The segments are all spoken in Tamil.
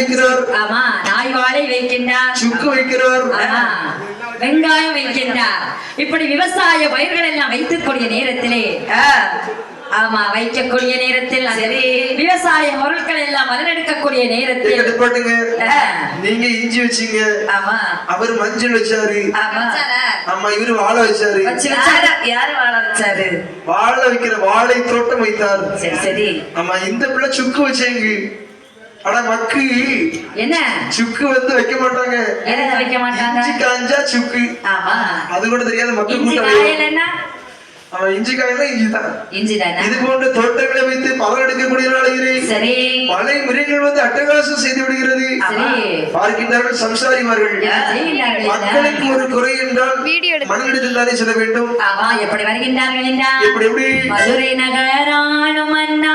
வைக்கிறார். ஆமா நாய் வாழை வைக்கின்றார். சுக்கு வைக்கிறார். ஆமா வெங்காயம் வைக்கின்றார். இப்படி விவசாய பயிர்கள் எல்லாம் வைத்துக்கூடிய நேரத்திலே ஆமா வைக்கக்கூடிய நேரத்தில் விவசாய பொருட்கள் எல்லாம் வளர்க்கக்கூடிய நேரத்தில் எங்கிட்ட பாட்டுங்க. ஆ, நீங்க இஞ்சி வச்சீங்க. ஆமா. அவர் மஞ்சள் வச்சாரு. ஆமா. இவரு வாழை வச்சாரு. வச்சு வச்சாரு. யாரு யாரு வாழ வச்சாரு? வாழை வைக்கிற வாழை தோட்டம் வைத்தார். சரி சரி. ஆமா இந்த பிள்ளை சுக்கு வச்சேங்க. ஆனா மக்கு. என்ன? சுக்கு வந்து வைக்க மாட்டாங்க. எதுக்கு வைக்க மாட்டாங்க? இஞ்சி காஞ்சா சுக்கு. ஆமா. அது கூட தெரியாத மக்கு இஞ்சி கூட்டம் காயல் என்ன? அவன் இஞ்சி காயெல்லாம் இஞ்சி தான். இஞ்சி தானே? இது போன்ற தோட்டங்களை வைத்து பலன் எடுக்கக்கூடிய நாளையிலே சரி. மலை மிருகங்கள் வந்து அட்டகாசம் செய்து விடுகிறது. பார்க்கின்றார்கள் சம்சாரிமார்கள்? மக்களுக்கு ஒரு குறை என்றால் மனிதனிடத்தில் தானே சொல்ல வேண்டும். ஆமா எப்படி வருகின்றார்கள் என்றால்? எப்படி எப்படி? மதுரை நகராளும் அண்ணா.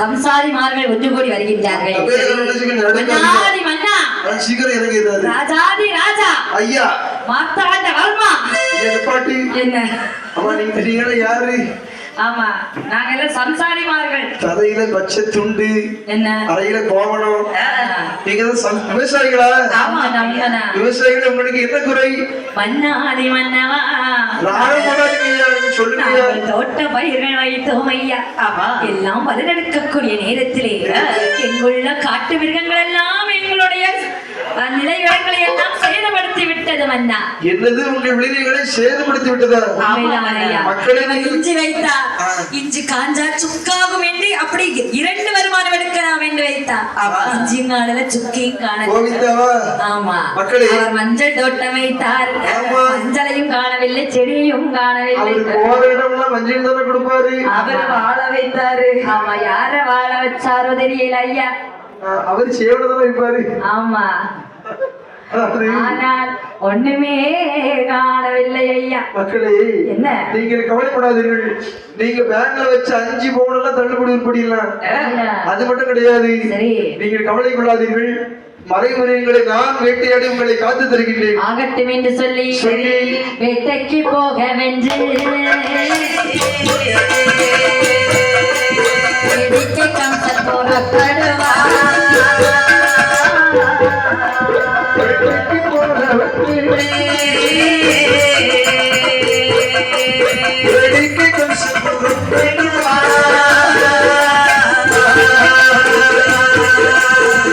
சம்சாரிமார்கள் ஒன்று கூடி வருகின்றார்கள் ராஜாதி ராஜா. ஐயா. மார்த்தாண்ட வர்மா. என்ன அம்மா நீங்க யாரு? ஆமா நாங்க எல்லாம் சம்சாரிமார்கள். தலையில பச்சை துண்டு என்ன? அறையில கோவணம். நீங்க தான் விவசாயிகளா? ஆமா நம்மனா விவசாயிகள் உங்களுக்கு என்ன குறை? மன்னாதி மன்னவா? தோட்ட பயிர்கள் வைத்தோம் ஐயா. எல்லாம் வலுநடுக்கக்கூடிய நேரத்திலே எங்குள்ள காட்டு மிருகங்கள் எல்லாம் விட்டது மன்னா என்னது உங்கள் விளைவுகளை சேதப்படுத்தி விட்டதா. மக்களை இஞ்சி வைத்தார் ஆ. இஞ்சி காஞ்சா சுக்காகும் என்று அப்படி இரண்டு வருமானம் எடுக்கலாம் என்று வைத்தார் ஆமா. இஞ்சியும் காணல சுக்கையும் காணல ஆமா. அவர் மஞ்சள் தோட்டம் வைத்தார். ஆமா. மஞ்சளையும் காணவில்லை செடியையும் காணவில்லை. மஞ்சள் தானே கொடுப்பாரு? அவர் வாழ வைத்தாரு. ஆமா யார வாழ வச்சாரோ தெரியல ஐயா. அவர் தானே வைப்பாரு? ஆமா. ஆனால் ஒண்ணுமே காணவில்லை ஐயா. மக்களே என்ன? நீங்கள் கவலைப்படாதீர்கள். நீங்க பேங்க்ல வச்ச அஞ்சு பவுன் எல்லாம் தள்ளுபடி உருப்படிலாம் அது மட்டும் கிடையாது. நீங்கள் கவலை கொள்ளாதீர்கள். மறைமுறைகளை நான் வேட்டையாடி உங்களை காத்து தருகின்றேன். ஆகட்டும் என்று சொல்லி சொல்லி. வேட்டைக்கு போக வென்று கம்சன் புறப்படுவா